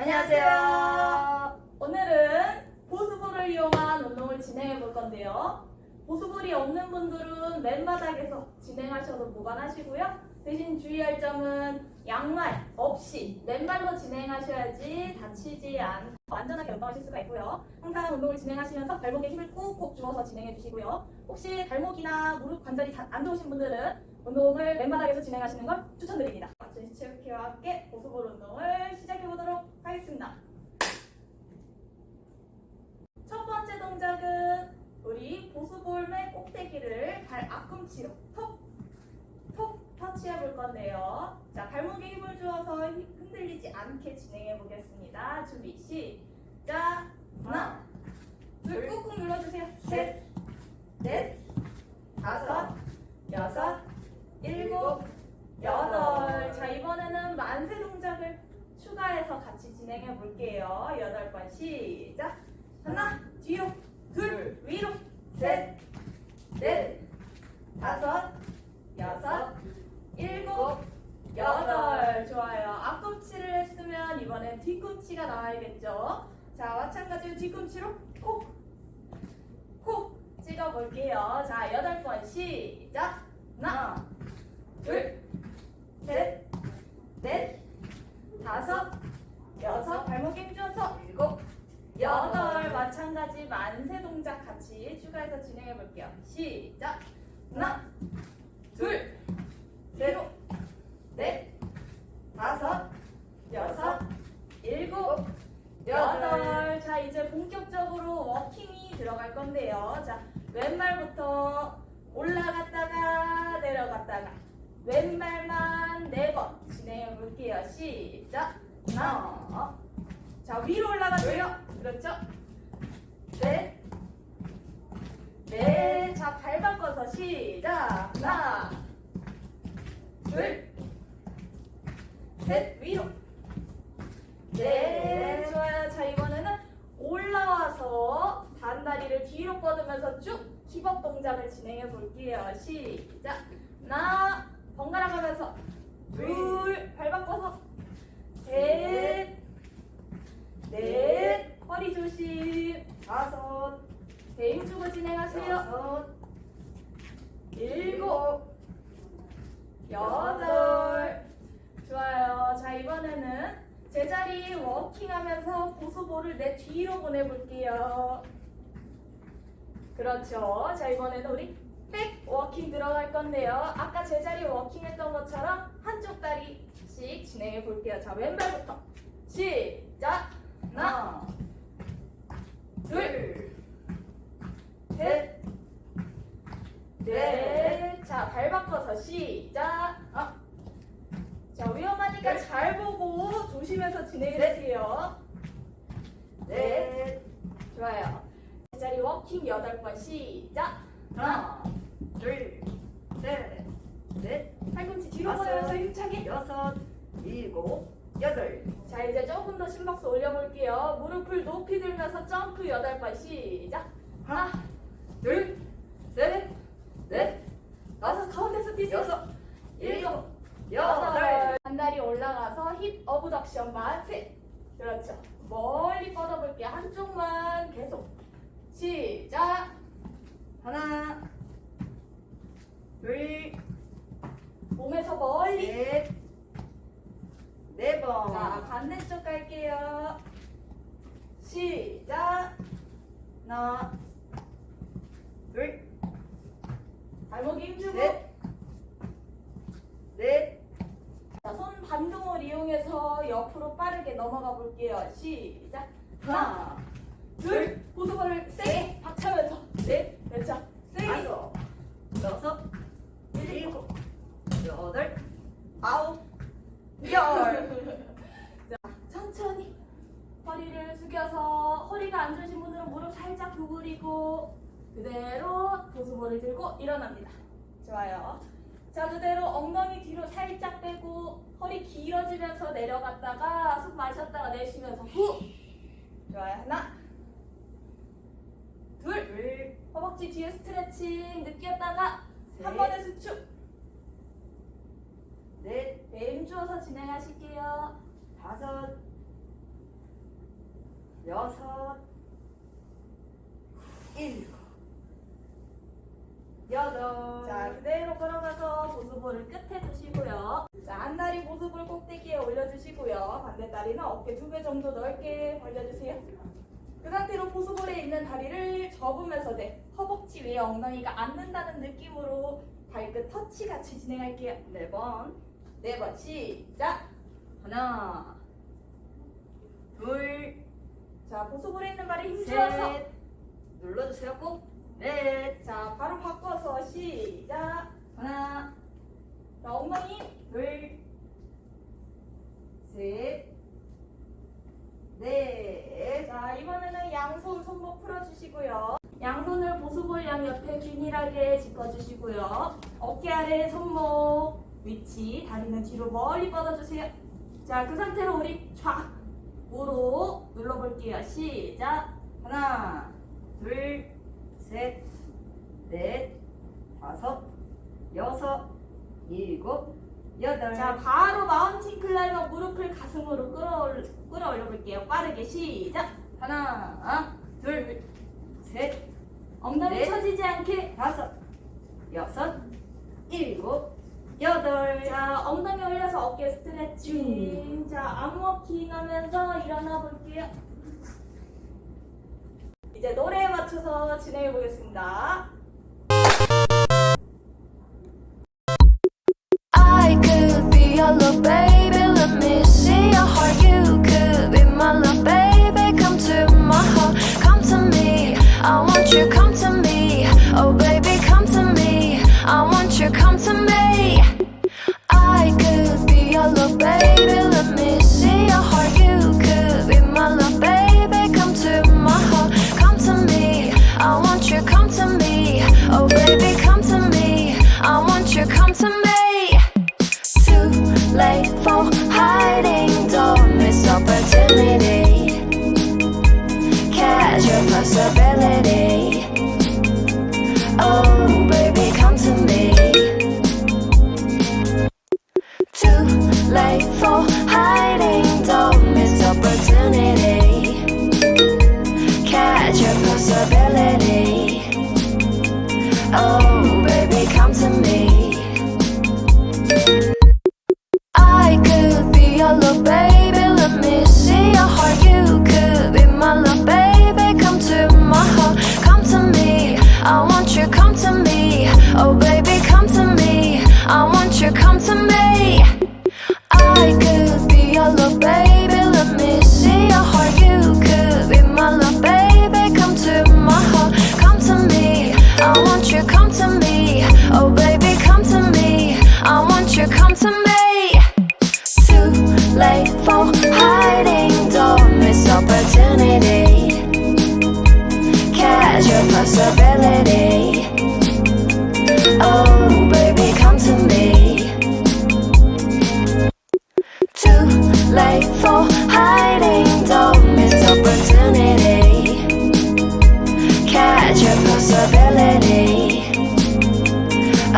안녕하세요. 오늘은 보수볼을 이용한 운동을 진행해 볼 건데요. 보수볼이 없는 분들은 맨바닥에서 진행하셔도 무관하시고요. 대신 주의할 점은 양말 없이 맨발로 진행하셔야지 다치지 않고 안전하게 운동하실 수가 있고요. 항상 운동을 진행하시면서 발목에 힘을 꾹꾹 주어서 진행해 주시고요. 혹시 발목이나 무릎 관절이 다안 좋으신 분들은 운동을 맨바닥에서 진행하시는 걸 추천드립니다. 제시 체육회와 함께 보수볼 운동을 시작해 보도록 하겠습니다. 첫 번째 동작은 우리 보수볼의 꼭대기를 발 앞꿈치로 톡, 톡 터치해 볼 건데요. 자, 발목에 힘을 주어서 힘- 흔들리지 않게 진행해 보겠습니다. 준비, 시작! 하나, 둘, 꾹꾹 눌러주세요. 셋, 넷, 다섯, 여섯, 일곱, 여덟. 자, 이번에는 만세 동작을 추가해서 같이 진행해 볼게요. 여덟 번 시작! 하나, 뒤로, 둘, 위로, 셋, 넷, 다섯, 여섯, 일곱, 여덟. 좋아요. 앞꿈치를 했으면 이번엔 뒤꿈치가 나와야겠죠. 자, 마찬가지로 뒤꿈치로 콕, 콕 찍어 볼게요. 자, 여덟 번 시작. 하나, 둘, 셋, 넷, 다섯, 여섯, 발목 힘줘서 일곱, 여덟 마찬가지 만세 동작 같이 추가해서 진행해 볼게요. 시작. 하나, 둘, 셋, 넷, 다섯, 여섯, 일곱, 여덟. 자 이제 본격적으로 워킹이 들어갈 건데요. 자 왼발부터 올라갔다가 내려갔다가 왼발만 네 번 볼게요. 시작. 하나. 자 위로 올라가세요. 그렇죠? 네. 네. 자, 발 바꿔서 시작. 하나, 둘, 셋, 위로. 네. 좋아요. 자, 이번에는 올라와서 반다리를 뒤로 뻗으면서 쭉 힙업 동작을 진행해 볼게요. 시작. 하나, 번갈아 가면서 둘, 발 바꿔서 셋, 넷, 허리 조심. 다섯, 배임 주고 진행하세요. 여섯, 일곱, 여덟. 좋아요. 자, 이번에는 제자리 워킹 하면서 보수볼을 내 뒤로 보내볼게요. 그렇죠. 자, 이번에는 우리 백 워킹 들어갈 건데요. 아까 제자리 워킹 했던 것처럼 한쪽 다리씩 진행해 볼게요. 자, 왼발부터 시작. 하나, 둘, 셋, 넷. 자, 발 바꿔서 시작. 아. 자, 위험하니까 넷. 잘 보고 조심해서 진행해 주세요. 넷. 좋아요. 제자리 워킹 여덟 번 시작. 하나, 둘, 셋, 넷, 팔꿈치 뒤로 다섯. 보내면서 힘차게. 여섯, 일곱, 여덟. 자, 이제 조금 더 심박수 올려볼게요. 무릎을 높이 들면서 점프 여덟 번 시작. 하나, 둘, 셋, 넷, 다섯, 가운데서 뛰세요. 여섯, 일곱, 여덟. 여덟. 반다리 올라가서 힙 어브덕션 만세. 그렇죠. 멀리 뻗어볼게요. 한쪽만 계속. 시작. 하나, 둘, 몸에서 멀리. 셋, 네 번. 자, 반대쪽 갈게요. 시작. 하나, 둘, 발목에 힘주고. 셋, 넷, 자, 손 반동을 이용해서 옆으로 빠르게 넘어가 볼게요. 시작. 하나, 둘, 보수발을 세게 박차면서. 넷, 그렇죠. 세게. 다섯, 여섯, 일곱, 여덟, 아홉, 열. 자, 천천히 허리를 숙여서 허리가 안 좋으신 분들은 무릎 살짝 구부리고 보수볼을 들고 일어납니다. 좋아요. 자, 그대로 엉덩이 뒤로 살짝 빼고 허리 길어지면서 내려갔다가 숨 마셨다가 내쉬면서 후. 좋아요. 하나, 둘, 둘, 허벅지 뒤에 스트레칭 느꼈다가 셋, 한 번에 수축. 넷, 네, 네, 힘 주어서 진행하실게요. 다섯, 여섯, 일곱, 여덟. 자, 그대로 걸어가서 보수볼을 끝에 두시고요. 자, 한 다리 보수볼 꼭대기에 올려주시고요. 반대 다리는 어깨 두 배 정도 넓게 벌려주세요. 그 상태로 보수볼에 있는 다리를 접으면서 네, 허벅지 위에 엉덩이가 앉는다는 느낌으로 발끝 터치 같이 진행할게요. 네 번. 네 번 시작. 하나, 둘, 자, 보수볼에 있는 발에 힘주어서. 셋. 눌러주세요. 꼭. 넷. 자, 바로 바꿔서 시작. 하나, 자, 엉덩이. 둘, 셋, 넷. 자, 이번에는 양손 손목 풀어주시고요. 양손을 보수볼 양 옆에 균일하게 짚어주시고요. 어깨 아래 손목 위치, 다리는 뒤로 멀리 뻗어주세요. 자, 그 상태로 우리 좌우로 눌러볼게요. 시작. 하나, 둘, 셋, 넷, 다섯, 여섯, 일곱, 여덟. 자, 바로 마운틴 클라이머 무릎을 가슴으로 끌어올, 끌어올려 볼게요. 빠르게 시작. 하나, 둘, 셋, 엉덩이 네. 처지지 않게. 다섯, 여섯, 일곱, 여덟. 자, 엉덩이 올려서 어깨 스트레칭. 자, 암워킹 하면서 일어나 볼게요. 이제 노래에 맞춰서 진행해 보겠습니다. you. Come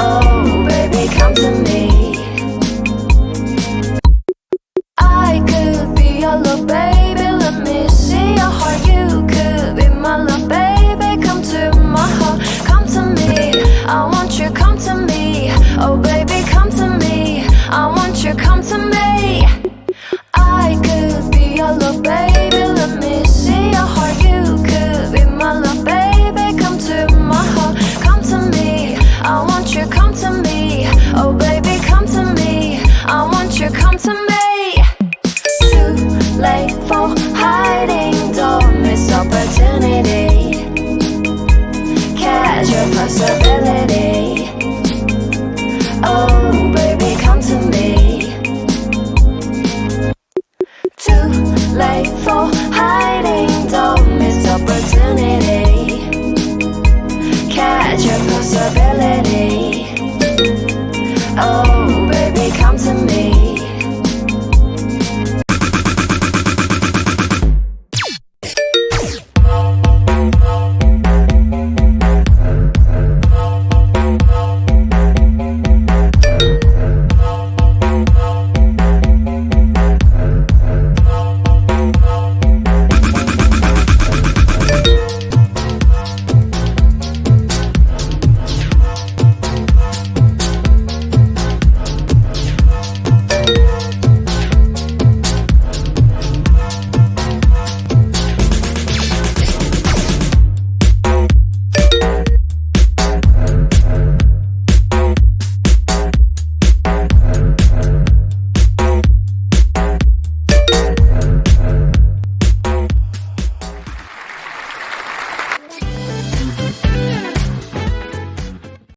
Oh, baby, come to me.